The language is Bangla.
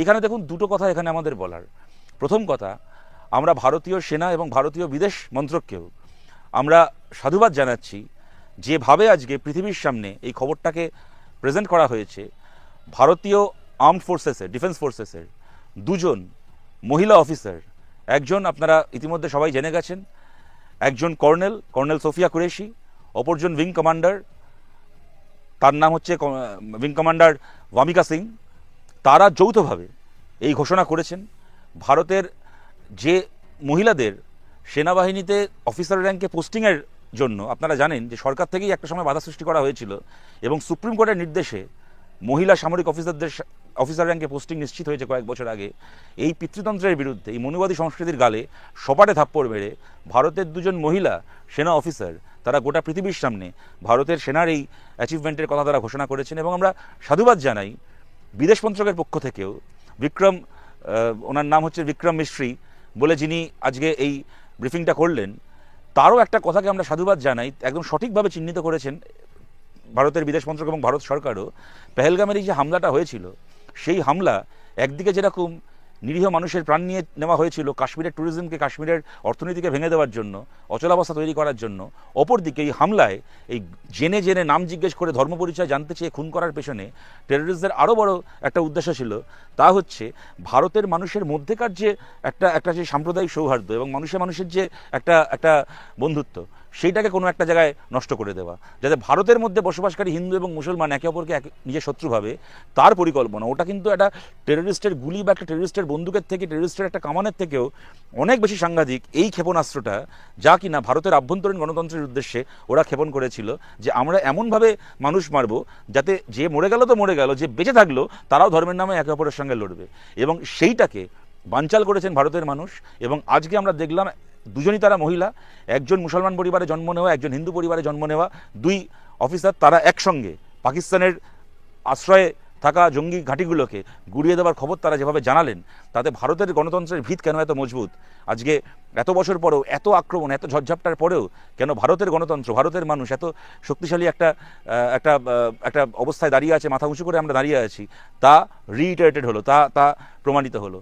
এইখানে দেখুন দুটো কথা এখানে আমাদের বলার। প্রথম কথা, আমরা ভারতীয় সেনা এবং ভারতীয় বিদেশ মন্ত্রককেও আমরা সাধুবাদ জানাচ্ছি যেভাবে আজকে পৃথিবীর সামনে এই খবরটাকে প্রেজেন্ট করা হয়েছে। ভারতীয় আর্মড ফোর্সেসের ডিফেন্স ফোর্সেসের দুজন মহিলা অফিসার একজন আপনারা ইতিমধ্যে সবাই জেনে গেছেন, একজন কর্নেল কর্নেল সোফিয়া কুরেশি, অপরজন উইং কমান্ডার তার নাম হচ্ছে উইং কমান্ডার ওয়ামিকা সিং তারা যৌথভাবে এই ঘোষণা করেছেন, ভারতের যে মহিলাদের সেনাবাহিনীতে অফিসার র্যাঙ্কে পোস্টিংয়ের জন্য, আপনারা জানেন যে সরকার থেকেই একটা সময় বাধা সৃষ্টি করা হয়েছিল এবং সুপ্রিম কোর্টের নির্দেশে মহিলা সামরিক অফিসারদের অফিসার র্যাঙ্কে পোস্টিং নিশ্চিত হয়েছে কয়েক বছর আগে। এই পিতৃতন্ত্রের বিরুদ্ধে, এই মনুবাদী সংস্কৃতির গালে সপাটে থাপ্পড় মেরে ভারতের দুজন মহিলা সেনা অফিসার, তারা গোটা পৃথিবীর সামনে ভারতের সেনার এই অ্যাচিভমেন্টের কথা তারা ঘোষণা করেছেন এবং আমরা সাধুবাদ জানাই বিদেশ মন্ত্রকের পক্ষ থেকেও বিক্রম ওনার নাম হচ্ছে বিক্রম মিশ্রি বলে যিনি আজকে এই ব্রিফিংটা করলেন, তারও একটা কথাকে আমরা সাধুবাদ জানাই, একদম সঠিকভাবে চিহ্নিত করেছেন ভারতের বিদেশ মন্ত্রক এবং ভারত সরকারও। পেহেলগামের এই যে হামলাটা হয়েছিল, সেই হামলা একদিকে যেরকম নিরীহ মানুষের প্রাণ নিয়ে নেওয়া হয়েছিল কাশ্মীরের ট্যুরিজমকে কাশ্মীরের অর্থনীতিকে ভেঙে দেওয়ার জন্য অচলাবস্থা তৈরি করার জন্য। অপরদিকে এই হামলায় এই জেনে জেনে নাম জিজ্ঞেস করে ধর্ম পরিচয় জানতে চেয়ে খুন করার পেছনে টেররিস্টদের আরও বড় একটা উদ্দেশ্য ছিল, তা হচ্ছে ভারতের মানুষের মধ্যেকার যে একটা একটা যে সাম্প্রদায়িক সৌহার্দ্য এবং মানুষের মানুষের যে একটা একটা বন্ধুত্ব সেইটাকে কোনো একটা জায়গায় নষ্ট করে দেওয়া। যাতে ভারতের মধ্যে বসবাসকারী হিন্দু এবং মুসলমান একে অপরকে এক নিজের শত্রুভাবে তার পরিকল্পনা। ওটা কিন্তু একটা টেররিস্টের গুলি বা একটা টেররিস্টের বন্দুকের থেকে টেররিস্টের একটা কামানের থেকেও অনেক বেশি সাংঘাতিক এই ক্ষেপণাস্ত্রটা, যা কিনা ভারতের আভ্যন্তরীণ গণতন্ত্রের উদ্দেশ্যে ওরা ক্ষেপণ করেছিল, যে আমরা এমনভাবে মানুষ মারব যাতে যে মরে গেল তো মরে গেল, যে বেঁচে থাকল তারাও ধর্মের নামে একে অপরের সঙ্গে লড়বে। এবং সেইটাকে বানচাল করেছেন ভারতের মানুষ। এবং আজকে আমরা দেখলাম দুজনই তারা মহিলা, একজন মুসলমান পরিবারে জন্ম নেওয়া, একজন হিন্দু পরিবারে জন্ম নেওয়া, দুই অফিসার তারা একসঙ্গে। পাকিস্তানের আশ্রয়ে থাকা জঙ্গি ঘাঁটিগুলোকে গুড়িয়ে দেওয়ার খবর তারা যেভাবে জানালেন, তাতে ভারতের গণতন্ত্রের ভিত কেন এত মজবুত? আজকে এত বছর পরেও এত আক্রমণ, এত ঝড়ঝাপটার পরেও কেন ভারতের গণতন্ত্র, ভারতের মানুষ এত শক্তিশালী একটা একটা একটা অবস্থায় দাঁড়িয়ে আছে, মাথা উঁচু করে আমরা দাঁড়িয়ে আছি, তা রিইটারেটেড হলো, তা তা প্রমাণিত হলো।